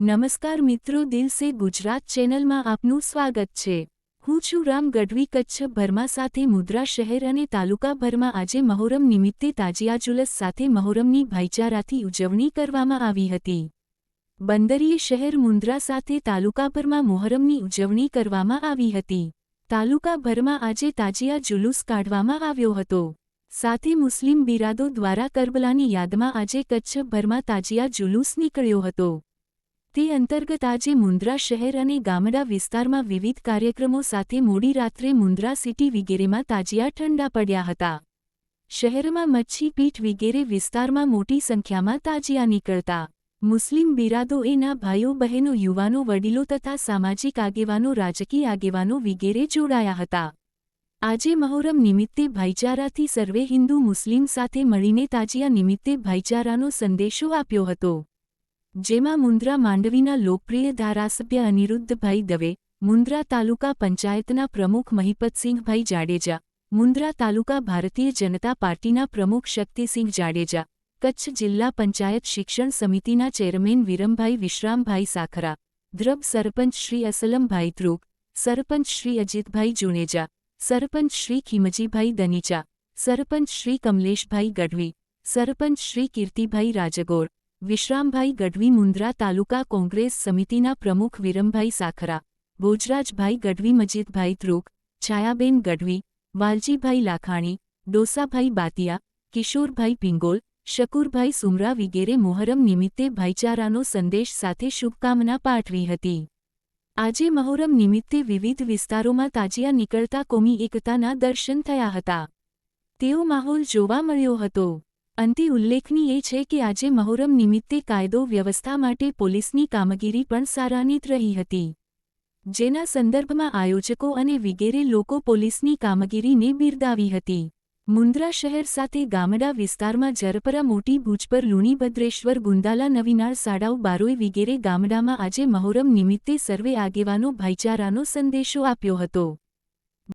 નમસ્કાર મિત્રો, દિલ સે ગુજરાત ચેનલમાં આપનું સ્વાગત છે. હું છું રામ ગઢવી કચ્છ ભરમાં સાથે મુદ્રા શહેર અને તાલુકાભરમાં આજે મહોરમ નિમિત્તે તાજિયાજુલસ સાથે મહોરમની ભાઈચારાથી ઉજવણી કરવામાં આવી હતી. બંદરીય શહેર મુન્દ્રા સાથે તાલુકાભરમાં મોહરમની ઉજવણી કરવામાં આવી હતી. તાલુકાભરમાં આજે તાજિયા જુલુસ કાઢવામાં આવ્યો હતો. સાથે મુસ્લિમ બિરાદો દ્વારા કરબલાની યાદમાં આજે કચ્છભરમાં તાજિયા જુલુસ નીકળ્યો હતો. તે અંતર્ગત આજે મુન્દ્રા શહેર અને ગામડા વિસ્તારમાં વિવિધ કાર્યક્રમો સાથે મોડી રાત્રે મુન્દ્રા સિટી વિગેરેમાં તાજિયા ઠંડા પડ્યા હતા. શહેરમાં મચ્છી પીઠ વગેરે વિસ્તારમાં મોટી સંખ્યામાં તાજિયા નીકળતા. મુસ્લિમ બિરાદો એના ભાઈઓ, બહેનો, યુવાનો, વડીલો તથા સામાજિક આગેવાનો, રાજકીય આગેવાનો વગેરે જોડાયા હતા. આજે મહોરમ નિમિત્તે ભાઈચારાથી સર્વે હિન્દુ મુસ્લિમ સાથે મળીને તાજિયા નિમિત્તે ભાઈચારાનો સંદેશો આપ્યો હતો. જેમાં મુન્દ્રા માંડવીના લોકપ્રિય ધારાસભ્ય અનિરુદ્ધભાઈ દવે, મુન્દ્રા તાલુકા પંચાયતના પ્રમુખ મહિપતસિંહભાઈ જાડેજા, મુન્દ્રા તાલુકા ભારતીય જનતા પાર્ટીના પ્રમુખ શક્તિસિંહ જાડેજા, કચ્છ જિલ્લા પંચાયત શિક્ષણ સમિતિના ચેરમેન વિરમભાઈ વિશ્રામભાઈ સાખરા, દ્રબ સરપંચ શ્રી અસલમભાઈ ધ્રુગ સરપંચ શ્રી અજીતભાઈ જુનેજા, સરપંચ શ્રી ખીમજીભાઈ દનીચા, સરપંચ શ્રી કમલેશભાઈ ગઢવી, સરપંચ શ્રી કીર્તિભાઈ રાજગોર વિશ્રામભાઈ ગઢવી મુન્દ્રા તાલુકા કોંગ્રેસ સમિતિના પ્રમુખ વિરમભાઈ સાખરા, ભોજરાજભાઈ ગઢવી, મજીદભાઈ ધ્રુક છાયાબેન ગઢવી, વાલજીભાઈ લાખાણી, ડોસાભાઈ બાતિયા, કિશોરભાઈ પિંગોલ શકુરભાઈ સુમરા વિગેરે મોહરમ નિમિત્તે ભાઈચારાનો સંદેશ સાથે શુભકામના પાઠવી હતી. આજે મહોરમ નિમિત્તે વિવિધ વિસ્તારોમાં તાજિયા નીકળતા કોમી એકતાના દર્શન થયા હતા. તેઓ માહોલ જોવા મળ્યો હતો. અંતે ઉલ્લેખનીય છે કે આજે મહોરમ નિમિત્તે કાયદો વ્યવસ્થા માટે પોલીસની કામગીરી પણ સારાન્વિત રહી હતી. જેના સંદર્ભમાં આયોજકો અને વિગેરે લોકો પોલીસની કામગીરીને બિરદાવી હતી. મુન્દ્રા શહેર સાથે ગામડા વિસ્તારમાં જરપરા મોટી ભૂજ પર લુણીભદ્રેશ્વર ગુંદાલા નવીનાળ સાડાઉ બારોઈ વિગેરે ગામડામાં આજે મહોરમ નિમિત્તે સર્વે આગેવાનો ભાઈચારાનો સંદેશો આપ્યો હતો.